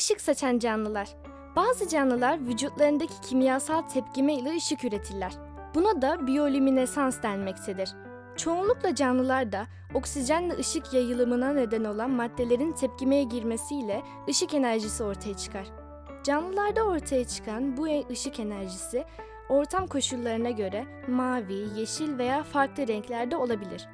Işık saçan canlılar. Bazı canlılar vücutlarındaki kimyasal tepkime ile ışık üretirler. Buna da biyolüminesans denmektedir. Çoğunlukla canlılarda oksijenle ışık yayılımına neden olan maddelerin tepkimeye girmesiyle ışık enerjisi ortaya çıkar. Canlılarda ortaya çıkan bu e- ışık enerjisi ortam koşullarına göre mavi, yeşil veya farklı renklerde olabilir.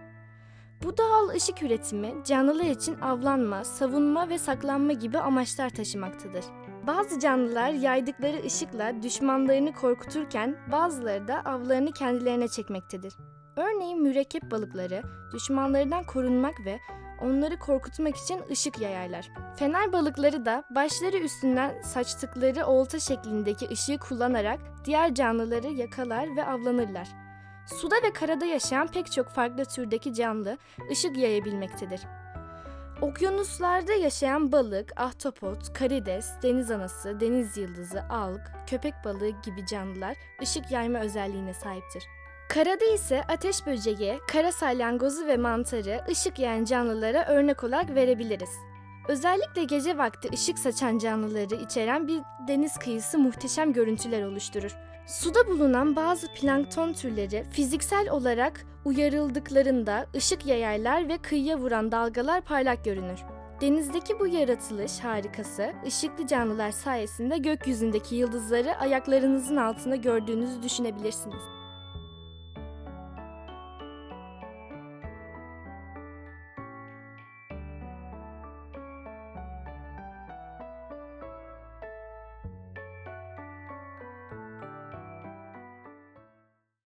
Bu doğal ışık üretimi canlılar için avlanma, savunma ve saklanma gibi amaçlar taşımaktadır. Bazı canlılar yaydıkları ışıkla düşmanlarını korkuturken bazıları da avlarını kendilerine çekmektedir. Örneğin mürekkep balıkları düşmanlarından korunmak ve onları korkutmak için ışık yayarlar. Fener balıkları da başları üstünden saçtıkları olta şeklindeki ışığı kullanarak diğer canlıları yakalar ve avlanırlar. Suda ve karada yaşayan pek çok farklı türdeki canlı ışık yayabilmektedir. Okyanuslarda yaşayan balık, ahtapot, karides, deniz anası, deniz yıldızı, alg, köpek balığı gibi canlılar ışık yayma özelliğine sahiptir. Karada ise ateş böceği, kara salyangozu ve mantarı ışık yayan canlılara örnek olarak verebiliriz. Özellikle gece vakti ışık saçan canlıları içeren bir deniz kıyısı muhteşem görüntüler oluşturur. Suda bulunan bazı plankton türleri fiziksel olarak uyarıldıklarında ışık yayarlar ve kıyıya vuran dalgalar parlak görünür. Denizdeki bu yaratılış harikası ışıklı canlılar sayesinde gökyüzündeki yıldızları ayaklarınızın altında gördüğünüzü düşünebilirsiniz.